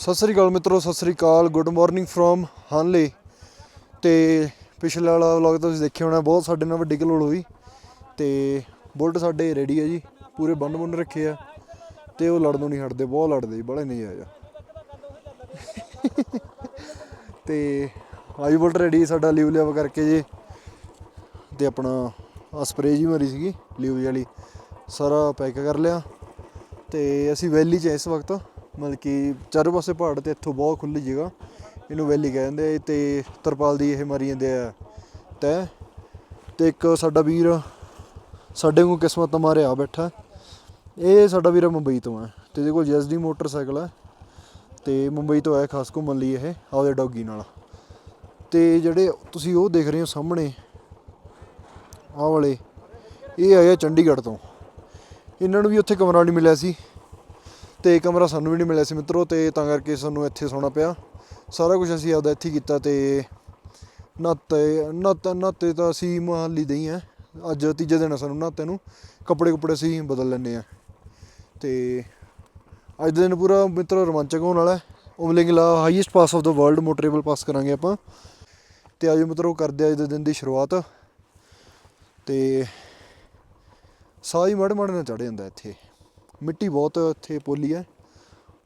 ਸਤਿ ਸ੍ਰੀ ਅਕਾਲ ਮਿੱਤਰੋ, ਸਤਿ ਸ੍ਰੀ ਅਕਾਲ। Good morning from Hanle ਤੇ ਪਿਛਲਾ ਵਾਲਾ ਵਲੌਗ ਤੁਸੀਂ ਦੇਖਿਆ ਹੋਣਾ, ਬਹੁਤ ਸਾਡੇ ਨਾਲ ਵੱਡੀ ਘਲੋਲ ਹੋਈ। ਤੇ ਬੁਲਟ ਸਾਡੇ ਰੈਡੀ ਹੈ ਜੀ, ਪੂਰੇ ਬੰਨ ਬੰਨ ਰੱਖੇ ਆ। ਤੇ ਉਹ ਲੜਨੋਂ ਨਹੀਂ ਹਟਦੇ, ਬਹੁਤ ਲੜਦੇ ਜੀ, ਬੜੇ ਨਹੀਂ ਆਇਆ ਤੇ ਆਈ ਬੁਲਟ ਰੈਡੀ ਸਾਡਾ ਲਿਵ ਲਿਵ ਕਰਕੇ ਜੀ। ਤੇ ਆਪਣਾ ਆ ਸਪਰੇਅ ਜੀ ਮਰੀ ਸੀਗੀ, ਲਿਵ ਵਾਲੀ। ਸਾਰਾ ਪੈਕ ਕਰ ਲਿਆ। ਤੇ ਅਸੀਂ ਵੈਲੀ 'ਚ ਇਸ ਵਕਤ। ਮਤਲਬ ਕਿ ਚਾਰੋਂ ਪਾਸੇ ਪਹਾੜ ਤੇ ਇੱਥੋਂ ਬਹੁਤ ਖੁੱਲੀ ਜਗ੍ਹਾ। ਇਹਨੂੰ ਵੈਲੀ ਕਹਿੰਦੇ ਆ ਤੇ ਤਰਪਾਲ ਦੀ ਇਹ ਮਾਰੀ ਜਾਂਦੇ ਆ ਤੈ ਤੇ ਇੱਕ ਸਾਡਾ ਵੀਰ ਸਾਡੇ ਨੂੰ ਕਿਸਮਤ ਮਾਰਿਆ ਬੈਠਾ। ਇਹ ਸਾਡਾ ਵੀਰ ਮੁੰਬਈ ਤੋਂ ਹੈ ਤੇ ਇਹਦੇ ਕੋਲ ਜੈਸਡੀ ਮੋਟਰਸਾਈਕਲ ਹੈ ਤੇ ਮੁੰਬਈ ਤੋਂ ਆਇਆ ਖਾਸ ਘੁੰਮਣ ਲਈ ਇਹ, ਆਪਦੇ ਡੌਗੀ ਨਾਲ। ਤੇ ਜਿਹੜੇ ਤੁਸੀਂ ਉਹ ਦੇਖ ਰਹੇ ਹੋ ਸਾਹਮਣੇ, ਆਹ ਵਾਲੇ, ਇਹ ਆਇਆ ਚੰਡੀਗੜ੍ਹ ਤੋਂ। ਇਹਨਾਂ ਨੂੰ ਵੀ ਉੱਥੇ ਕਮਰਾ ਨਹੀਂ ਮਿਲਿਆ ਸੀ। ਤੇ ਕਮਰਾ ਸਾਨੂੰ ਵੀ ਨਹੀਂ ਮਿਲਿਆ ਸੀ ਮਿੱਤਰੋ ਤੇ ਤਾਂ ਕਰਕੇ ਸਾਨੂੰ ਇੱਥੇ ਸੌਣਾ ਪਿਆ। ਸਾਰਾ ਕੁਝ ਅਸੀਂ ਆਪਦਾ ਇੱਥੇ ਕੀਤਾ ਤੇ ਨਾਤੇ, ਨਾਤਾ, ਨਾਤੇ ਤਾਂ ਅਸੀਂ ਮਹਾਲੀ ਦੇ ਹੀ ਆ। ਅੱਜ ਤੀਜੇ ਦਿਨ ਆ ਸਾਨੂੰ ਨਾਤੇ ਨੂੰ। ਕੱਪੜੇ ਕੁਪੜੇ ਅਸੀਂ ਬਦਲ ਲੈਂਦੇ ਆ। ਤੇ ਅੱਜ ਦੇ ਦਿਨ ਪੂਰਾ ਮਿੱਤਰੋ ਰੋਮਾਂਚਕ ਹੋਣ ਵਾਲਾ। ਹੈ Umling highest pass of the world motorable pass ਕਰਾਂਗੇ ਆਪਾਂ। ਤੇ ਅੱਜ ਮਿੱਤਰੋ ਕਰਦੇ ਅੱਜ ਦੇ ਦਿਨ ਦੀ ਸ਼ੁਰੂਆਤ। ਤੇ ਸਾਹ ਹੀ ਮੜ ਮੜ ਨਾਲ ਚੜ ਜਾਂਦਾ ਇੱਥੇ। ਮਿੱਟੀ ਬਹੁਤ ਇੱਥੇ ਪੋਲੀ ਹੈ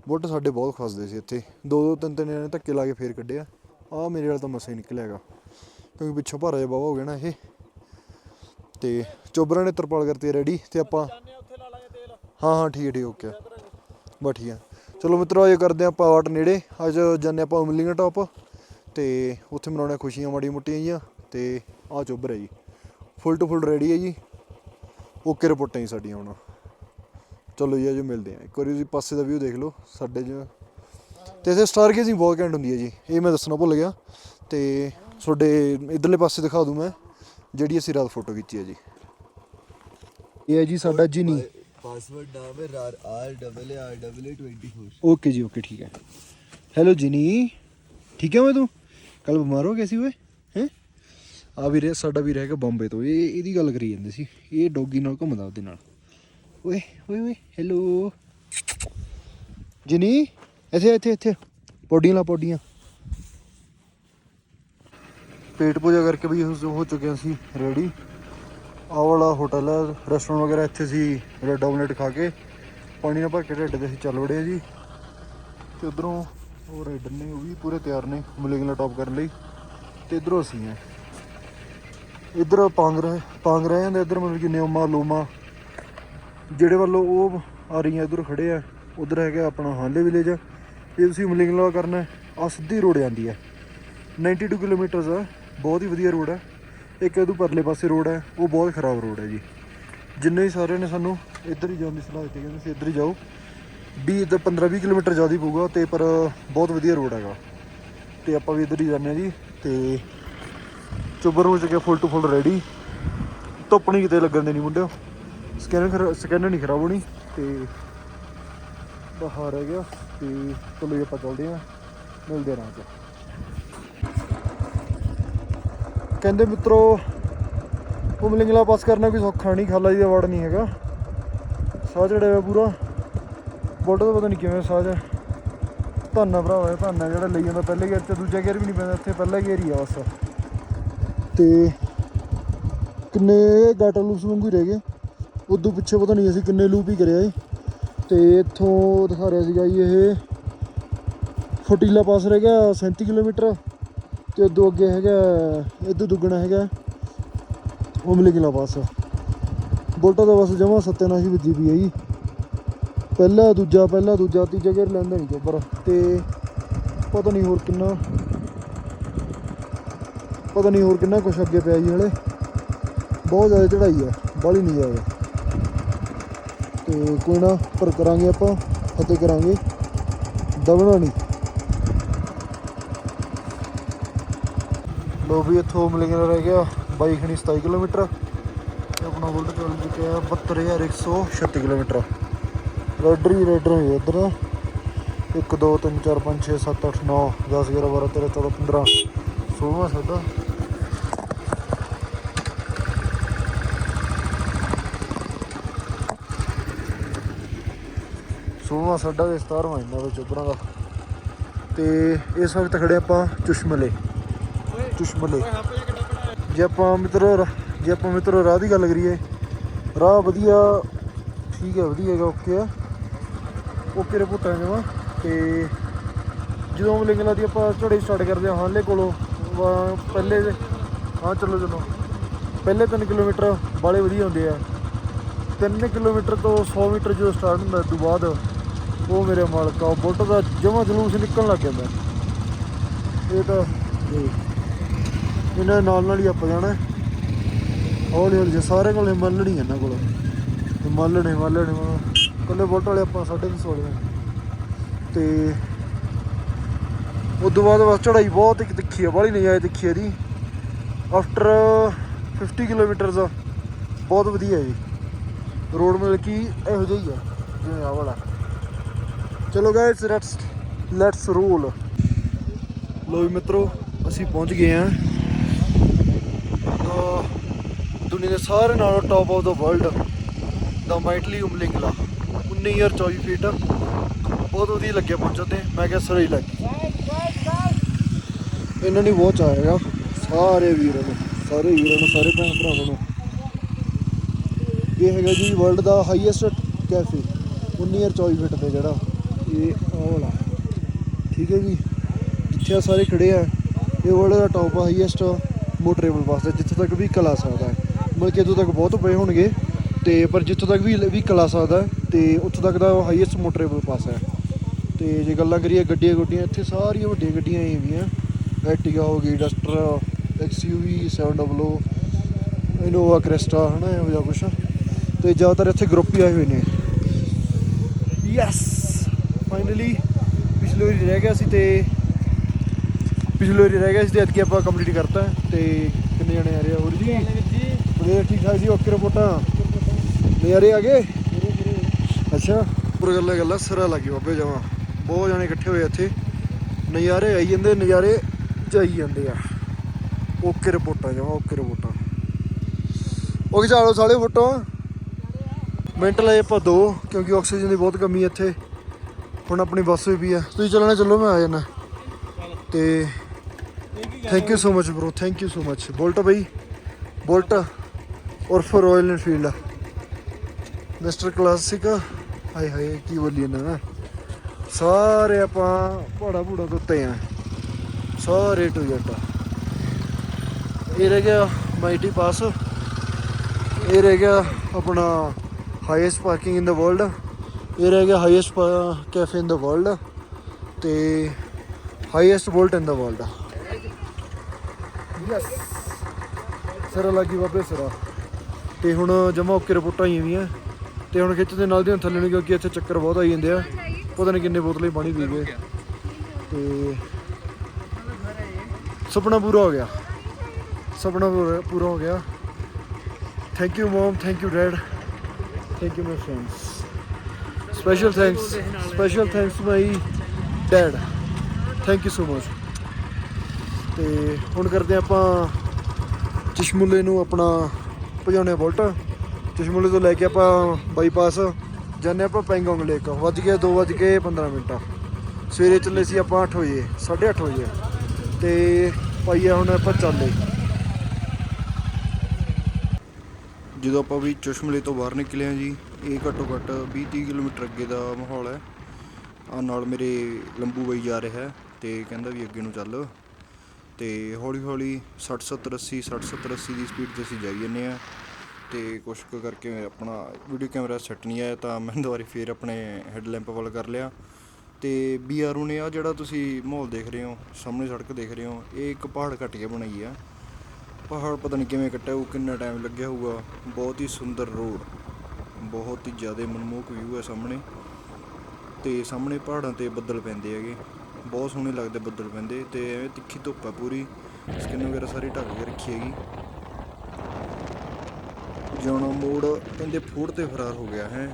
ਬੁੱਟ ਸਾਡੇ ਬਹੁਤ ਫਸਦੇ ਸੀ ਇੱਥੇ। ਦੋ ਦੋ ਤਿੰਨ ਤਿੰਨ ਜਣੇ ਧੱਕੇ ਲਾ ਕੇ ਫੇਰ ਕੱਢਿਆ ਆ। ਮੇਰੇ ਵਾਲਾ ਤਾਂ ਮਸਾ ਹੀ ਨਿਕਲਿਆ ਹੈਗਾ। ਕਿਉਂਕਿ ਪਿੱਛੋਂ ਭਾਰਾ ਜਿਹਾ ਬਾਵਾ ਹੋ ਗਿਆ ਨਾ ਇਹ। ਤੇ ਚੋਬਰਾਂ ਨੇ ਤਰਪਾਲ ਕਰਤੀ ਰੈਡੀ ਤੇ ਆਪਾਂ ਹਾਂ ਹਾਂ, ਠੀਕ ਹੈ, ਠੀਕ ਓਕੇ। ਬਸ ਠੀਕ ਹੈ ਚਲੋ ਮਿੱਤਰੋ, ਅੱਜ ਕਰਦੇ ਆਪਾਂ ਆਟ ਨੇੜੇ। ਅੱਜ ਜਾਂਦੇ ਆਪਾਂ ਉਮਲਿੰਗ ਟਾਪ। ਤੇ ਉੱਥੇ ਮਨਾਉਣੇ ਖੁਸ਼ੀਆਂ ਮਾੜੀ ਮੋਟੀਆਂ ਜੀਆਂ ਤੇ ਆ ਚੋਬਰ ਹੈ ਜੀ। ਫੁੱਲ ਟੂ ਫੁੱਲ ਰੈਡੀ ਹੈ ਜੀ। ਓਕੇ ਰਿਪੋਰਟਾਂ ਹੀ ਸਾਡੀਆਂ ਹੁਣ। ਚਲੋ ਜੀ ਅਜੋ ਮਿਲਦੇ ਆ। ਇੱਕ ਵਾਰੀ ਤੁਸੀਂ ਪਾਸੇ ਦਾ ਵਿਊ ਦੇਖ ਲਓ ਸਾਡੇ ਜਿਹਾ ਤੇ ਇਥੇ ਸਟਾਰਗੇਜ਼ਿੰਗ ਬਹੁਤ ਕੈਂਡ ਹੁੰਦੀ ਹੈ ਜੀ। ਇਹ ਮੈਂ ਦੱਸਣਾ ਭੁੱਲ ਗਿਆ। ਤੇ ਤੁਹਾਡੇ ਇਧਰਲੇ ਪਾਸੇ ਦਿਖਾ ਦੂੰ ਮੈਂ ਜਿਹੜੀ ਅਸੀਂ ਰਾਤ ਫੋਟੋ ਖਿੱਚੀ ਹੈ ਜੀ। ਇਹ ਹੈ ਜੀ ਸਾਡਾ ਜਿਨੀ ਪਾਸਵਰਡ ਨਾਮ ਹੈ R R double A R double A 24 okay ਜੀ ਓਕੇ ਠੀਕ ਹੈ। ਹੈਲੋ ਜਿਨੀ ਠੀਕ ਹੈ ਮੈਂ ਤੂੰ? ਕੱਲ ਬਿਮਾਰ ਹੋ ਗਿਆ ਸੀ ਓਏ ਹੈ? ਆ ਵੀਰੇ ਸਾਡਾ ਵੀਰ ਹੈਗਾ ਬੰਬੇ ਤੋਂ। ਇਹ ਇਹਦੀ ਗੱਲ ਕਰੀ ਜਾਂਦੇ ਸੀ। ਇਹ ਡੋਗੀ ਨਾਲ ਘੁੰਮਦਾ ਉਹਦੇ ਨਾਲ। ਓਏ ਓਏ ਓਏ ਹੈਲੋ ਜਿਨੀ, ਇੱਥੇ ਇੱਥੇ ਇੱਥੇ। ਪੌਡੀਆਂ ਲਾ ਪੌਡੀਆਂ ਪੇਟ ਪੂਜਾ ਕਰਕੇ ਵੀ ਹੋ ਚੁੱਕੇ ਸੀ ਰੈਡੀ ਆਹ ਵਾਲਾ ਹੋਟਲ ਹੈ ਰੈਸਟੋਰੈਂਟ ਵਗੈਰਾ ਇੱਥੇ ਸੀ ਰੈਡ ਆਮਲੇਟ ਖਾ ਕੇ ਪਾਣੀ ਨਾਲ ਭਰ ਕੇ ਢਿੱਡ ਤੇ ਅਸੀਂ ਚੱਲ ਵੜੇ ਜੀ। ਤੇ ਉਧਰੋਂ ਉਹ ਰਾਈਡਰ ਨੇ, ਉਹ ਵੀ ਪੂਰੇ ਤਿਆਰ ਨੇ ਮੁਲਿੰਗਲਾ ਟੌਪ ਕਰਨ ਲਈ। ਤੇ ਇਧਰੋਂ ਅਸੀਂ ਆ। ਇਧਰ ਪਾਂਗ ਰਹੇ ਪਾਂਗ ਰਹੇ ਜਾਂਦੇ ਇਧਰ ਮਤਲਬ ਕਿ ਨਿਯਮਾ ਲੋਮਾ ਜਿਹੜੇ ਵੱਲੋਂ ਉਹ ਆ ਰਹੀਆਂ ਇਧਰ ਖੜੇ ਆ, ਉਧਰ ਹੈਗਾ ਆਪਣਾ ਹਾਲੇ ਵਿਲੇਜ ਆ। ਜੇ ਤੁਸੀਂ ਮਲਿੰਗਲਾ ਕਰਨਾ ਆ ਸਿੱਧੀ ਰੋਡ ਜਾਂਦੀ ਹੈ 92 ਕਿਲੋਮੀਟਰਸ ਆ, ਬਹੁਤ ਹੀ ਵਧੀਆ ਰੋਡ ਹੈ ਇੱਕ ਇਹਦੋਂ ਪਰਲੇ ਪਾਸੇ ਰੋਡ ਹੈ ਉਹ ਬਹੁਤ ਖਰਾਬ ਰੋਡ ਹੈ ਜੀ। ਜਿੰਨੇ ਹੀ ਸਾਰਿਆਂ ਨੇ ਸਾਨੂੰ ਇੱਧਰ ਹੀ ਜਾਣ ਦੀ ਸਲਾਹ ਦਿੱਤੀ, ਕਹਿੰਦੇ ਸੀ ਇੱਧਰ ਹੀ ਜਾਓ। ਵੀ ਇੱਧਰ 15-20 ਕਿਲੋਮੀਟਰ ਜ਼ਿਆਦਾ ਹੀ ਪਊਗਾ, ਤੇ ਪਰ ਬਹੁਤ ਵਧੀਆ ਰੋਡ ਹੈਗਾ। ਤੇ ਆਪਾਂ ਵੀ ਇੱਧਰ ਹੀ ਜਾਂਦੇ ਹਾਂ ਜੀ, ਤੇ ਚੁੱਬਰ ਹੋ ਚੁੱਕਿਆ ਫੁੱਲ ਟੂ ਫੁੱਲ ਰੈਡੀ ਧੁੱਪ ਨਹੀਂ ਕਿਤੇ ਲੱਗਣ ਦੇ ਨਹੀਂ ਮੁੰਡਿਓ। ਸਕੈਨਰ ਸਕੈਨਰ ਨਹੀਂ ਖਰਾਬ ਹੋਣੀ ਤੇ ਬਾਹਰ ਰਹਿ ਗਿਆ ਤੇ ਚਲੋ ਜੀ ਆਪਾਂ ਚੱਲਦੇ ਹਾਂ ਮਿਲਦੇ ਹਾਂ ਕਹਿੰਦੇ ਮਿੱਤਰੋ ਉਮਲਿੰਗਲਾ ਪਾਸ ਕਰਨਾ ਕੋਈ ਸੌਖਾ ਨਹੀਂ, ਖਾਲਾ ਜੀ ਦਾ ਵਾਰਡ ਨਹੀਂ ਹੈਗਾ। ਸਾਹ ਚੜਿਆ ਹੋਇਆ ਪੂਰਾ। ਬੋਟੋ ਤਾਂ ਪਤਾ ਨਹੀਂ ਕਿਵੇਂ ਸਾਹ ਚ ਧੰਨਾ ਭਰਾ ਹੋਇਆ ਧੰਨਾ ਜਿਹੜਾ ਲਈ ਜਾਂਦਾ ਪਹਿਲੇ ਗੇਅਰ ਤੇ ਦੂਜਾ ਗੇਅਰ ਵੀ ਨਹੀਂ ਪੈਂਦਾ, ਇੱਥੇ ਪਹਿਲਾ ਗੇਅਰ ਹੀ ਆ ਬਸ। ਤੇ ਕਿੰਨੇ ਗਾਟਾ ਲੂਪਸ ਵਾਂਗੂ ਹੀ ਰਹਿ ਗਏ। ਉਦੋਂ ਪਿੱਛੇ ਪਤਾ ਨਹੀਂ ਅਸੀਂ ਕਿੰਨੇ ਲੂਪ ਹੀ ਕਰਿਆ ਏ ਤੇ ਇੱਥੋਂ ਦਿਖਾ ਰਿਹਾ ਸੀਗਾ ਜੀ ਇਹ ਫਟੀਲਾ ਪਾਸ ਰਹਿ ਗਿਆ 37 ਕਿਲੋਮੀਟਰ ਤੇ ਉਦੋਂ ਅੱਗੇ ਹੈਗਾ ਇਦੋਂ ਦੁੱਗਣਾ ਹੈਗਾ ਉਮਲੇ ਕਿਲਾ ਪਾਸ। ਬੋਲਟਾ ਦਾ ਬਸ ਜਮਾ ਸੱਤਿਆਨਾਸ਼ੀ ਵਿੱਜੀ ਵੀ ਹੈ ਜੀ। ਪਹਿਲਾ, ਦੂਜਾ ਪਹਿਲਾ, ਦੂਜਾ, ਤੀਜਾ ਗੇਰ ਲੈਂਦਾ ਨਹੀਂ ਚੋਬਰ ਤੇ ਪਤਾ ਨਹੀਂ ਹੋਰ ਕਿੰਨਾ, ਪਤਾ ਨਹੀਂ ਹੋਰ ਕਿੰਨਾ ਕੁਛ ਅੱਗੇ ਪਿਆ ਜੀ ਹਲੇ। ਬਹੁਤ ਜ਼ਿਆਦਾ ਚੜਾਈ ਆ ਬਾਲੀ ਨਹੀਂ ਜਾਵੇ ਤੇ ਕੋਈ ਨਾ ਪਰ ਕਰਾਂਗੇ ਆਪਾਂ ਫਤਿਹ ਕਰਾਂਗੇ ਦਬਣਾ ਨਹੀਂ ਲੋ ਵੀ ਇੱਥੋਂ ਮਿਲਣਾ ਰਹਿ ਗਿਆ ਬਾਈ ਖਣੀ 27 ਕਿਲੋਮੀਟਰ ਆਪਣਾ ਬੁਲਟ ਚੱਲ ਚੁੱਕਿਆ 72136 ਕਿਲੋਮੀਟਰ। ਰੈਡਰ ਹੀ ਰੈਡਰ ਹੀ ਇਧਰ। 1 2 3 4 5 6 7 8 9 10 11 12 13 14 15 16 17 ਸੋਮਾ ਸਾਡਾ ਤੇ 17ਵਾਂ ਇਹਨਾਂ ਦਾ ਚੋਪਰਾਂ ਦਾ। ਤੇ ਇਸ ਵਕਤ ਖੜੇ ਆਪਾਂ ਚੁਸ਼ਮਲੇ। ਚੁਸ਼ਮਲੇ। ਜੇ ਆਪਾਂ ਮਿੱਤਰ ਜੇ ਆਪਾਂ ਮਿੱਤਰ ਰਾਹ ਦੀ ਗੱਲ ਕਰੀਏ, ਰਾਹ ਵਧੀਆ, ਠੀਕ ਹੈ, ਵਧੀਆ ਹੈਗਾ ਓਕੇ ਆ। ਓਕੇ ਰਿਪੋਰਟਾਂ ਜਮਾ ਤੇ ਜਦੋਂ ਮਲਿੰਗਲਾ ਦੀ ਆਪਾਂ ਝੜੇ ਸਟਾਰਟ ਕਰਦੇ ਹਾਂ ਹਾਲੇ ਕੋਲੋਂ ਪਹਿਲੇ ਹਾਂ, ਚਲੋ ਚਲੋ। ਪਹਿਲੇ 3 ਕਿਲੋਮੀਟਰ ਬਾਲੇ ਵਧੀਆ ਹੁੰਦੇ ਆ। 3 ਕਿਲੋਮੀਟਰ ਤੋਂ 100 ਮੀਟਰ ਜਦੋਂ ਸਟਾਰਟ ਹੁੰਦਾ ਤੋਂ ਬਾਅਦ ਉਹ ਮੇਰੇ ਮਾਲਕਾ ਉਹ ਬੁਲਟ ਦਾ ਜਮਾ ਜਲੂਸ ਨਿਕਲਣ ਲੱਗ ਜਾਂਦਾ। ਇਹ ਤਾਂ ਇਹਨਾਂ ਦੇ ਨਾਲ ਨਾਲ ਹੀ ਆਪਾਂ ਜਾਣਾ ਹੌਲੀ ਹੌਲੀ ਜੇ ਸਾਰੇ ਕੋਲ ਹਿਮਾਲੜ ਹੀ ਹੈ ਇਹਨਾਂ ਕੋਲ। ਹਿਮਾਲੜ ਹਿਮਾਲੜ ਹਿਮਾਲੜ ਕੱਲੇ ਬੁੱਟ ਵਾਲੇ ਆਪਾਂ ਸਾਢੇ ਤਿੰਨ ਸੌ ਵਾਲੇ ਆ। ਤੇ ਉਦੋਂ ਬਾਅਦ ਬਸ ਚੜਾਈ ਬਹੁਤ ਇੱਕ ਦਿਖੀ ਆ, ਬਾਹਲੀ ਨਹੀਂ ਆਏ ਤਿੱਖੀ ਇਹਦੀ। ਆਫਟਰ 50 ਦਾ ਬਹੁਤ ਵਧੀਆ ਜੀ ਰੋਡ ਮਿਲ ਕੀ ਇਹੋ ਜਿਹਾ ਹੀ ਆ, ਜਿਵੇਂ ਆਹ ਵਾਲਾ। ਚਲੋ ਗਾਇਸ ਲੈਟਸ ਲੈਟਸ ਰੂਲ ਲੋ ਵੀ ਮਿੱਤਰੋ, ਅਸੀਂ ਪਹੁੰਚ ਗਏ ਹਾਂ। ਦੁਨੀਆ ਦੇ ਸਾਰੇ ਨਾਲੋਂ ਟੌਪ ਆਫ ਦਾ ਵਰਲਡ ਦਾ ਮਾਈਟਲੀ ਉਮਲਿੰਗਲਾ 19024 ਫੀਟ ਬਹੁਤ ਵਧੀਆ ਲੱਗਿਆ ਪਹੁੰਚਣ ਤੇ। ਮੈਂ ਕਿਹਾ ਸਹੀ ਲੱਗ। ਇਹਨਾਂ ਨੇ ਬਹੁਤ ਚਾਹੇਗਾ ਸਾਰੇ ਵੀਰਾਂ ਨੂੰ, ਸਾਰੇ ਵੀਰਾਂ ਨੂੰ, ਸਾਰੇ ਭੈਣ ਭਰਾਵਾਂ ਨੂੰ। ਇਹ ਹੈਗਾ ਜੀ ਵਰਲਡ ਦਾ ਹਾਈਐਸਟ ਕੈਫੇ 19024 ਫੀਟ ਤੇ ਜਿਹੜਾ। ਇਹ ਆਹ ਵਾਲਾ। ਠੀਕ ਹੈ ਜੀ? ਜਿੱਥੇ ਆ ਸਾਰੇ ਖੜੇ ਆ, ਇਹ ਵਰਲਡ ਦਾ ਟੌਪ ਹਾਈਐਸਟ ਮੋਟਰੇਬਲ ਬੱਸ ਹੈ ਜਿੱਥੇ ਤੱਕ ਵੀ ਕਲਾ ਸਕਦਾ ਹੈ। ਮਤਲਬ ਕਿ ਇੱਥੋਂ ਤੱਕ ਬਹੁਤ ਪਏ ਹੋਣਗੇ, ਤੇ ਪਰ ਜਿੱਥੋਂ ਤੱਕ ਵੀ ਵੀ ਕਲਾ ਸਕਦਾ ਹੈ, ਤੇ ਉੱਥੋਂ ਤੱਕ ਦਾ ਹਾਈਐਸਟ ਮੋਟਰੇਬਲ ਬੱਸ ਹੈ। ਤੇ ਜੇ ਗੱਲਾਂ ਕਰੀਏ ਗੱਡੀਆਂ ਗੁੱਡੀਆਂ, ਇੱਥੇ ਸਾਰੀਆਂ ਵੱਡੀਆਂ ਗੱਡੀਆਂ ਆਈ ਵੀਆਂ ਐਰਟਿਗਾ ਹੋ ਗਈ ਡਸਟਰ ਐਕਸਯੂਵੀ 700 ਇਨੋਵਾ ਕ੍ਰਿਸਟਾ ਹਨਾ, ਇਹੋ ਜਿਹਾ ਕੁਛ। ਤੇ ਜ਼ਿਆਦਾਤਰ ਇੱਥੇ ਗਰੁੱਪ ਹੀ ਆਏ ਹੋਏ ਨੇ। ਯੈਸ ਫਾਈਨਲੀ ਪਿਛਲੇ ਵਾਰੀ ਰਹਿ ਗਿਆ ਸੀ ਤੇ ਪਿਛਲੇ ਵਾਰੀ ਰਹਿ ਗਿਆ ਸੀ ਤੇ ਐਤਕੀ ਆਪਾਂ ਕੰਪਲੀਟ ਕਰਤਾ ਤੇ ਕਿੰਨੇ ਜਣੇ ਆ ਰਹੇ ਹੋਰ ਜੀ? ਵਧੀਆ ਠੀਕ ਠਾਕ ਜੀ ਓਕੇ ਰਿਪੋਰਟਾਂ। ਨਜ਼ਾਰੇ ਆ ਗਏ? ਅੱਛਾ ਪੂਰਾ ਗੱਲਾਂ ਗੱਲਾਂ ਸਿਰਾ ਲੱਗੀ ਬਾਬੇ ਜਮਾ। ਬਹੁਤ ਜਣੇ ਇਕੱਠੇ ਹੋਏ ਇੱਥੇ। ਨਜ਼ਾਰੇ ਆਈ ਜਾਂਦੇ ਨਜ਼ਾਰੇ ਜਾਈ ਜਾਂਦੇ ਆ। ਓਕੇ ਰਿਪੋਰਟਾਂ ਜਮਾ ਓਕੇ ਰਿਪੋਰਟਾਂ। ਓਕੇ ਚਲੋ ਸਾਲੇ ਫੋਟੋ। ਮਿੰਟ ਲਏ ਆਪਾਂ ਦੋ ਕਿਉਂਕਿ ਆਕਸੀਜਨ ਦੀ ਬਹੁਤ ਕਮੀ ਇੱਥੇ। ਹੁਣ ਆਪਣੀ ਬੱਸ ਵੀ ਪਈ ਆ। ਤੁਸੀਂ ਚੱਲਣਾ, ਚੱਲੋ, ਮੈਂ ਆ ਜਾਣਾ ਤੇ thank you so much bro thank you so much bolt ਬਈ, ਬੋਲਟ ਉਰਫ ਰਾਇਲ ਇਨਫੀਲਡ ਮਿਸਟਰ ਕਲਾਸਿਕ ਹਾਏ ਹਾਏ, ਕੀ ਬੋਲੀ ਨਾ ਸਾਰੇ ਆਪਾਂ ਪਹਾੜਾ ਪੂੜਾ ਤੋਂ ਉੱਤੇ ਆ। ਸਾਰੇ ਟੂ ਜੱਟ ਇਹ ਰਹਿ ਗਿਆ ਮਾਈਟੀ ਪਾਸ ਇਹ ਰਹਿ ਗਿਆ ਆਪਣਾ highest parking in the world ਇਹ ਰਹਿ ਗਿਆ highest cafe in the world ਤੇ highest volt in the world yes ਸਿਰਾ ਲੱਗੀ ਬਾਬੇ ਸਿਰਾ। ਤੇ ਹੁਣ ਜਮਾ ਓਕੇ ਰਿਪੋਰਟਾਂ ਆਈਆਂ ਵੀਆਂ ਤੇ ਹੁਣ ਖਿੱਚਦੇ ਨਾਲ ਦੀ ਥੱਲੇ ਨੂੰ ਕਿਉਂਕਿ ਇੱਥੇ ਚੱਕਰ ਬਹੁਤ ਆਈ ਜਾਂਦੇ ਆ। ਪਤਾ ਨਹੀਂ ਕਿੰਨੇ ਬੋਤਲਾਂ ਹੀ ਪਾਣੀ ਪੀ ਗਏ। ਤੇ ਸੁਪਨਾ ਪੂਰਾ ਹੋ ਗਿਆ। ਸੁਪਨਾ ਪੂਰਾ- ਪੂਰਾ ਹੋ ਗਿਆ। Thank you mom thank you dad thank you my friends special thanks special thanks my dad thank you so much ਤੇ ਹੁਣ ਕਰਦੇ ਹਾਂ ਆਪਾਂ ਚਸ਼ਮੁਲੇ ਨੂੰ ਆਪਣਾ ਭਜਾਉਣੇ ਬੁਲਟ। ਚਸ਼ਮੁਲੇ ਤੋਂ ਲੈ ਕੇ ਆਪਾਂ ਬਾਈਪਾਸ ਜਾਂਦੇ ਆਪਾਂ ਪੈਂਗੋਂਗ ਲੇਕ ਵੱਜ ਗਿਆ 2 ਵੱਜ ਕੇ 15 ਮਿੰਟ। ਸਵੇਰੇ ਚੱਲੇ ਸੀ ਆਪਾਂ 8 ਵਜੇ 8:30 ਵਜੇ। ਤੇ ਪਾਈਏ ਹੁਣ ਆਪਾਂ ਚੱਲੇ। ਜਦੋਂ ਆਪਾਂ ਵੀ ਚਸ਼ਮਲੇ ਤੋਂ ਬਾਹਰ ਨਿਕਲੇ ਆ ਜੀ ਇਹ ਘੱਟੋ ਘੱਟ 20 30 ਕਿਲੋਮੀਟਰ ਅੱਗੇ ਦਾ ਮਾਹੌਲ ਹੈ। ਆ ਨਾਲ ਮੇਰੇ ਲੰਬੂ ਬਾਈ ਜਾ ਰਿਹਾ ਹੈ ਤੇ ਕਹਿੰਦਾ ਵੀ ਅੱਗੇ ਨੂੰ ਚੱਲ। ਤੇ ਹੌਲੀ ਹੌਲੀ 60 70 80 60 70 80 ਦੀ ਸਪੀਡ ਤੇ ਅਸੀਂ ਜਾਈ ਜੰਨੇ ਆ ਤੇ ਕੁਛ ਕੁ ਕਰਕੇ ਆਪਣਾ ਵੀਡੀਓ ਕੈਮਰਾ ਸੈੱਟ ਨਹੀਂ ਆਇਆ ਤਾਂ ਮੈਂ ਦੁਬਾਰਾ ਫੇਰ ਆਪਣੇ ਹੈੱਡਲੈਂਪ ਵੱਲ ਕਰ ਲਿਆ। ਤੇ ਬੀਆਰਓ ਨੇ ਆ ਜਿਹੜਾ ਤੁਸੀਂ ਮਾਹੌਲ ਦੇਖ ਰਹੇ ਹੋ, ਸਾਹਮਣੇ ਸੜਕ ਦੇਖ ਰਹੇ ਹੋ, ਇਹ ਇੱਕ ਪਹਾੜ ਕੱਟ ਕੇ ਬਣਾਈ ਆ। ਪਹਾੜ ਪਤਾ ਨਹੀਂ ਕਿਵੇਂ ਕੱਟਿਆ, ਉਹ ਕਿੰਨਾ ਟਾਈਮ ਲੱਗਿਆ ਹੋਊਗਾ। ਬਹੁਤ ਹੀ ਸੁੰਦਰ ਰੋਡ ਬਹੁਤ ਹੀ ਜ਼ਿਆਦਾ ਮਨਮੋਹਕ ਵਿਊ ਹੈ ਸਾਹਮਣੇ। ਤੇ ਸਾਹਮਣੇ ਪਹਾੜਾਂ ਤੇ ਬੱਦਲ ਪੈਂਦੇ ਹੈਗੇ। ਬਹੁਤ ਸੋਹਣੇ ਲੱਗਦੇ ਬੱਦਲ ਪੈਂਦੇ ਤੇ ਐਵੇਂ ਤਿੱਖੀ ਧੁੱਪ ਹੈ ਪੂਰੀ। ਸਕਿਨ ਵਗੈਰਾ ਸਾਰੀ ਢੱਕ ਕੇ ਰੱਖੀ ਹੈਗੀ। ਜਿਉਣਾ ਮੋੜ ਕਹਿੰਦੇ ਫੋੜ ਤੇ ਫਰਾਰ ਹੋ ਗਿਆ ਹੈ।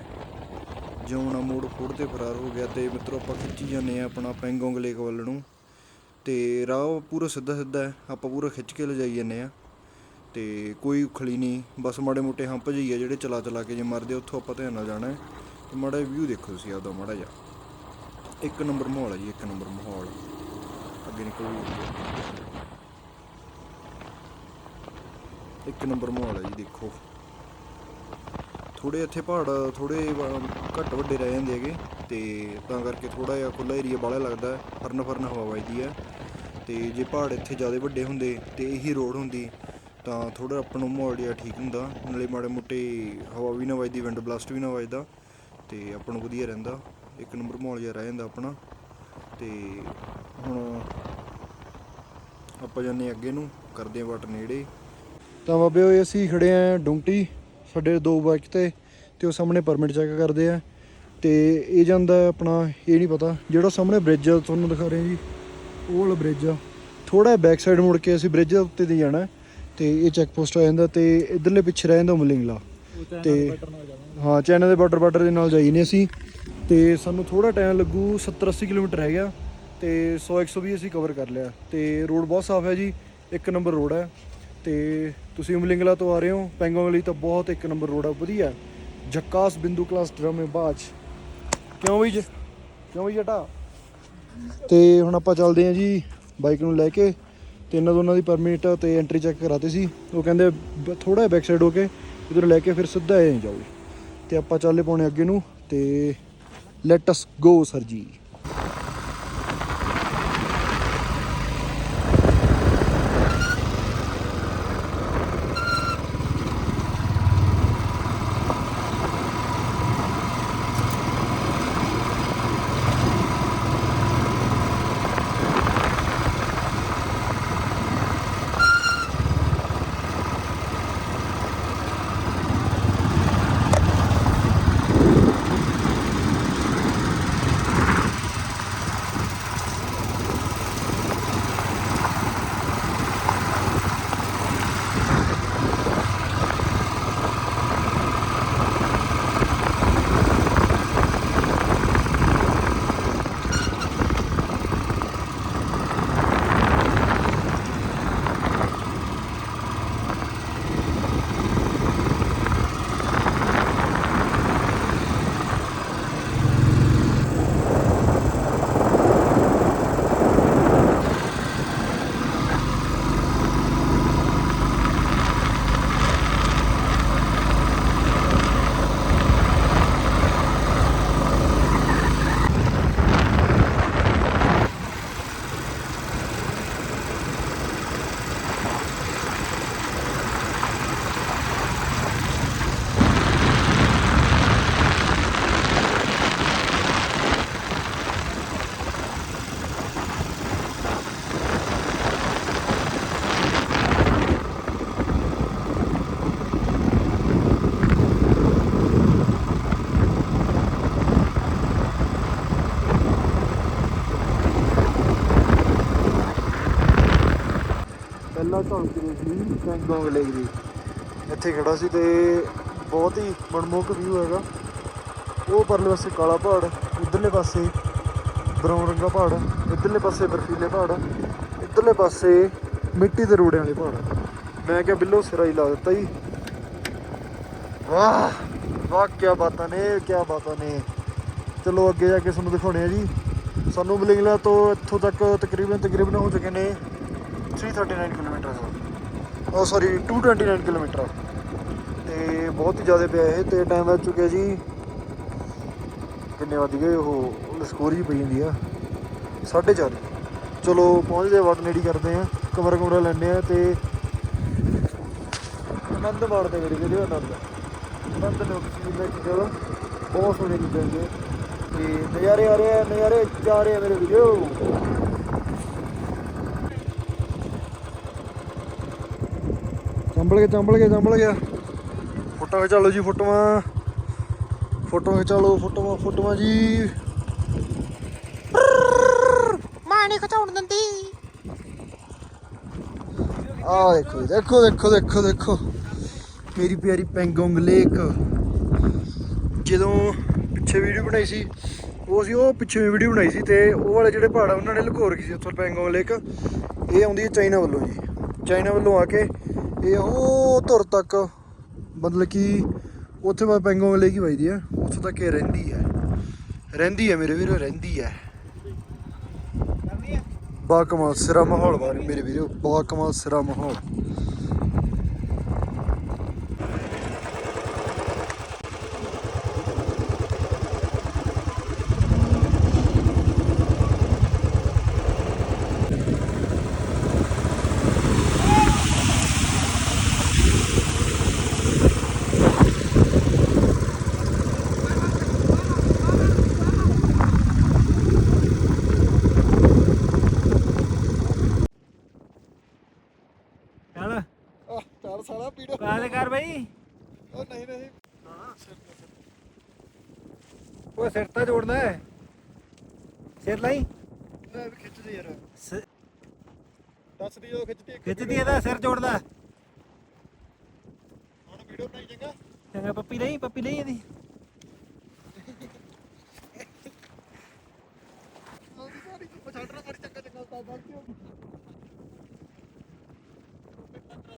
ਜਿਉਣਾ ਮੋੜ ਫੋੜ ਤੇ ਫਰਾਰ ਹੋ ਗਿਆ ਤੇ ਮਿੱਤਰੋ ਆਪਾਂ ਖਿੱਚੀ ਜਾਂਦੇ ਆ ਆਪਣਾ ਪੈਂਗੋਂਗ ਲੇਕ ਵੱਲ ਨੂੰ। ਤੇ ਰਾਹ ਪੂਰਾ ਸਿੱਧਾ ਸਿੱਧਾ ਹੈ। ਆਪਾਂ ਪੂਰਾ ਖਿੱਚ ਕੇ ਲਿਜਾਈ ਜਾਂਦੇ ਆ ਤੇ ਕੋਈ ਉਖਲੀ ਨਹੀਂ। ਬਸ ਮਾੜੇ ਮੋਟੇ ਹੰਪ ਜਿਹੀ ਆ ਜਿਹੜੇ ਚਲਾ ਚਲਾ ਕੇ ਜੇ ਮਰਦੇ ਉੱਥੋਂ ਆਪਾਂ ਧਿਆਨ ਨਾਲ ਜਾਣਾ ਹੈ। ਤੇ ਮਾੜਾ ਵਿਊ ਦੇਖੋ ਤੁਸੀਂ ਆਪਦਾ ਮਾੜਾ ਜਿਹਾ। ਇੱਕ ਨੰਬਰ ਮਾਹੌਲ ਹੈ ਜੀ, ਇੱਕ ਨੰਬਰ ਮਾਹੌਲ ਅੱਗੇ ਨਿਕਲ ਇੱਕ ਨੰਬਰ ਮਾਹੌਲ ਹੈ ਜੀ, ਦੇਖੋ। ਥੋੜੇ ਇੱਥੇ ਪਹਾੜ ਥੋੜੇ ਘੱਟ ਵੱਡੇ ਰਹਿ ਜਾਂਦੇ ਹੈਗੇ। ਤੇ ਤਾਂ ਕਰਕੇ ਥੋੜਾ ਜਿਹਾ ਖੁੱਲਾ ਏਰੀਆ ਬਾਹਲਾ ਲੱਗਦਾ ਹੈ। ਫਰਨ ਫਰਨ ਹਵਾ ਵੱਜਦੀ ਹੈ। ਤੇ ਜੇ ਪਹਾੜ ਇੱਥੇ ਜ਼ਿਆਦਾ ਵੱਡੇ ਹੁੰਦੇ ਤੇ ਇਹੀ ਰੋਡ ਹੁੰਦੀ। ਤਾਂ ਥੋੜਾ ਆਪਾਂ ਨੂੰ ਮਾਹੌਲ ਜਿਹਾ ਠੀਕ ਹੁੰਦਾ, ਨਾਲੇ ਮਾੜੇ ਮੋਟੇ ਹਵਾ ਵੀ ਨਾ ਵੱਜਦੀ ਵਿੰਡ ਬਲਾਸਟ ਵੀ ਨਾ ਵੱਜਦਾ, ਤੇ ਆਪਾਂ ਨੂੰ ਵਧੀਆ ਰਹਿੰਦਾ, ਇੱਕ ਨੰਬਰ ਮਾਹੌਲ ਜਿਹਾ ਰਹਿ ਜਾਂਦਾ ਆਪਣਾ, ਤੇ ਹੁਣ ਆਪਾਂ ਜਾਂਦੇ ਹਾਂ ਅੱਗੇ ਨੂੰ, ਕਰਦੇ ਆ ਵਾਟ ਨੇੜੇ। ਤਾਂ ਬਾਬੇ ਹੋਏ ਅਸੀਂ ਖੜੇ ਆ ਡੁੰਟੀ ਸਾਡੇ ਦੋ ਬਾਈਕ ਤੇ ਤੇ ਉਹ ਸਾਹਮਣੇ ਪਰਮਿਟ ਚੈੱਕ ਕਰਦੇ ਆ, ਤੇ ਇਹ ਜਾਂਦਾ ਆਪਣਾ, ਇਹ ਨਹੀਂ ਪਤਾ, ਜਿਹੜਾ ਸਾਹਮਣੇ ਬ੍ਰਿਜ ਤੁਹਾਨੂੰ ਦਿਖਾ ਰਹੇ ਜੀ, ਉਹ ਵਾਲਾ ਬ੍ਰਿਜ ਆ। ਥੋੜਾ ਬੈਕ ਸਾਈਡ ਮੁੜ ਕੇ ਅਸੀਂ ਬ੍ਰਿਜ ਦੇ ਉੱਤੇ ਦੀ ਜਾਣਾ ਤੇ ਇਹ ਚੈੱਕ ਪੋਸਟ ਆ ਜਾਂਦਾ ਤੇ ਇਧਰਲੇ ਪਿੱਛੇ ਰਹਿ ਜਾਂਦਾ ਮਲਿੰਗਲਾ। ਤੇ ਹਾਂ ਚਾਈਨਾ ਦੇ ਬਾਰਡਰ ਬਾਰਡਰ ਦੇ ਨਾਲ ਜਾਈ ਨੇ ਅਸੀਂ। ਤੇ ਸਾਨੂੰ ਥੋੜਾ ਟਾਈਮ ਲੱਗੂ 70 80 ਕਿਲੋਮੀਟਰ ਰਹਿ ਗਿਆ। ਤੇ 100 120 ਅਸੀਂ ਕਵਰ ਕਰ ਲਿਆ। ਤੇ ਰੋਡ ਬਹੁਤ ਸਾਫ਼ ਹੈ ਜੀ ਇੱਕ ਨੰਬਰ ਰੋਡ ਹੈ। ਤੇ ਤੁਸੀਂ ਉਮਲਿੰਗਲਾ ਤੋਂ ਆ ਰਹੇ ਹੋ ਪੈਂਗੋਂਗ ਲਈ ਤਾਂ ਬਹੁਤ ਇੱਕ ਨੰਬਰ ਰੋਡ ਹੈ ਵਧੀਆ। ਜੱਕਾਸ ਬਿੰਦੂ ਕਲਾਸ ਡਰਮੇ ਬਾਜ ਕਿਉਂ ਵੀ ਜ- ਕਿਉਂ ਵੀ ਜਟਾ? ਤੇ ਹੁਣ ਆਪਾਂ ਚੱਲਦੇ ਹਾਂ ਜੀ ਬਾਈਕ ਨੂੰ ਲੈ ਕੇ। ਤੇ ਇਹਨਾਂ ਦੋਨਾਂ ਦੀ ਪਰਮਿਟ ਤੇ ਐਂਟਰੀ ਚੈੱਕ ਕਰਾਤੇ ਸੀ। ਉਹ ਕਹਿੰਦੇ ਥੋੜਾ ਬੈਕ ਸਾਈਡ ਹੋ ਕੇ ਇਧਰ ਲੈ ਕੇ ਫਿਰ ਸਿੱਧਾ ਇਹ ਜਾਓ। ਤੇ ਆਪਾਂ ਚੱਲੇ ਪਾਉਣੇ ਅੱਗੇ ਨੂੰ ਤੇ ਲੈਟ ਅਸ ਗੋ ਸਰ ਜੀ। ਪਹਿਲਾਂ ਝਲਕ ਰਹੀ ਸੀ ਪੈਂਗੋਂਗ ਲੇਕ ਦੀ ਇੱਥੇ ਖੜਾ ਸੀ ਤੇ ਬਹੁਤ ਹੀ ਮਨਮੋਹਕ ਵਿਊ ਹੈਗਾ। ਉਹ ਪਰਲੇ ਪਾਸੇ ਕਾਲਾ ਪਹਾੜ, ਇਧਰਲੇ ਪਾਸੇ ਬਰਾਊਨ ਰੰਗਾ ਪਹਾੜ, ਇਧਰਲੇ ਪਾਸੇ ਬਰਫੀਲੇ ਪਹਾੜ, ਇਧਰਲੇ ਪਾਸੇ ਮਿੱਟੀ ਦੇ ਰੋੜਿਆਂ ਵਾਲੇ ਪਹਾੜ। ਮੈਂ ਕਿਹਾ, ਬਿੱਲੋ, ਸਿਰਾ ਹੀ ਲਾ ਦਿੱਤਾ ਜੀ। ਵਾਹ! ਵਾਹ ਕੀ ਬਾਤਾਂ ਨੇ ਕੀ ਬਾਤਾਂ ਨੇ। ਚਲੋ, ਅੱਗੇ ਜਾ ਕੇ ਤੁਹਾਨੂੰ ਦਿਖਾਉਣੇ ਆ ਜੀ। ਸਾਨੂੰ ਬਲਿੰਗਲਾ ਤੋਂ ਇੱਥੋਂ ਤੱਕ ਤਕਰੀਬਨ ਤਕਰੀਬਨ ਹੋ ਚੁੱਕੇ ਨੇ। 339 ਕਿਲੋਮੀਟਰ ਉਹ ਸੌਰੀ 229 ਕਿਲੋਮੀਟਰ ਤੇ ਬਹੁਤ ਹੀ ਜ਼ਿਆਦਾ ਪਿਆ ਇਹ, ਤੇ ਟਾਈਮ ਵੱਜ ਚੁੱਕਿਆ ਜੀ। ਕਿੰਨੇ ਵੱਜ ਗਏ? ਉਹ ਸਕੋਰ ਹੀ ਪਈ ਹੁੰਦੀ ਆ। 4:30 ਚਲੋ, ਪਹੁੰਚਦੇ ਆ ਨੇੜੀ ਕਰਦੇ ਆ ਕਮਰਾ ਕਮਰਾ ਲੈਣੇ ਆ ਤੇ ਆਨੰਦ ਮਾਣਦੇ ਮੇਰੀ ਵੀਡੀਓ ਆਨੰਦ। ਆਨੰਦ ਲੋ ਕਿਸੇ ਲੈ ਕੇ ਚਲੋ। ਬਹੁਤ ਸੋਹਣੀ ਚੀਜ਼ਾਂ ਨੇ ਤੇ ਨਜ਼ਾਰੇ ਆ ਰਹੇ ਆ, ਨਜ਼ਾਰੇ ਜਾ ਰਹੇ ਆ ਮੇਰੇ ਵੀਡੀਓ ਚੰਬਲ ਗਿਆ ਚੰਬਲ ਗਿਆ ਚੰਬਲ ਗਿਆ। ਫੋਟੋ ਖਿਚਾ ਲਓ ਜੀ ਫੋਟੋਆਂ। ਫੋਟੋ ਖਿਚਾ ਲਓ ਫੋਟੋਆਂ ਫੋਟੋਆਂ ਜੀ। ਮਾਂ ਨਹੀਂ ਖਚਾਉਣ ਦਿੰਦੀ। ਆ ਦੇਖੋ ਦੇਖੋ ਦੇਖੋ ਦੇਖੋ ਦੇਖੋ। ਮੇਰੀ ਪਿਆਰੀ ਪੈਂਗੋਂਗ ਲੇਕ। ਜਦੋਂ ਪਿੱਛੇ ਵੀਡੀਓ ਬਣਾਈ ਸੀ ਉਹ ਸੀ ਉਹ ਪਿੱਛੇ ਵੀਡੀਓ ਬਣਾਈ ਸੀ ਤੇ ਉਹ ਵਾਲੇ ਜਿਹੜੇ ਪਹਾੜ ਉਹਨਾਂ ਨੇ ਲੁਕੋ ਰੱਖੀ ਸੀ ਉੱਥੋਂ ਪੈਂਗੋਂਗ ਲੇਕ। ਇਹ ਆਉਂਦੀ ਹੈ ਚਾਈਨਾ ਵੱਲੋਂ ਜੀ। ਚਾਈਨਾ ਵੱਲੋਂ ਆ ਕੇ ਇਹ ਉਹ ਧੁਰ ਤੱਕ, ਮਤਲਬ ਕਿ ਉੱਥੇ ਮੈਂ ਪੈਂਗੋਂਗ ਲੈ ਕੇ ਵੱਜਦੀ ਹੈ ਉੱਥੋਂ ਤੱਕ ਇਹ ਰਹਿੰਦੀ ਹੈ ਰਹਿੰਦੀ ਹੈ ਮੇਰੇ ਵੀਰੋ, ਰਹਿੰਦੀ ਹੈ ਬਾ ਕਮਾਲ ਸਿਰਾ ਮਾਹੌਲ ਬਾਰੇ ਮੇਰੇ ਵੀਰੋ ਬਾ ਕਮਾਲ ਸਿਰਾ ਮਾਹੌਲ ਚੱਲ ਚਾਰ ਸਾਲਾ ਪੀੜੋ ਕਾਲ ਕਰ ਬਈ। ਉਹ ਨਹੀਂ ਨਹੀਂ। ਉਹ ਸਿਰ ਤਾਂ ਜੋੜਨਾ ਹੈ। ਸਿਰ ਲਈ। ਲੈ ਵੀ ਖਿੱਚ ਦੇ ਯਾਰ। ਦੱਸ ਦੀ ਜਦੋਂ ਖਿੱਚਦੀ ਖਿੱਚਦੀ ਇਹਦਾ ਸਿਰ ਜੋੜਦਾ। ਹੁਣ ਵੀਡੀਓ ਬਣਾਈ ਚੰਗਾ। ਚੰਗਾ ਪੱਪੀ ਲਈ ਪੱਪੀ ਲਈ ਇਹਦੀ। ਉਹ ਛੱਡ ਮਾਰੀ ਚੰਗਾ ਚੰਗਾ ਤਾਂ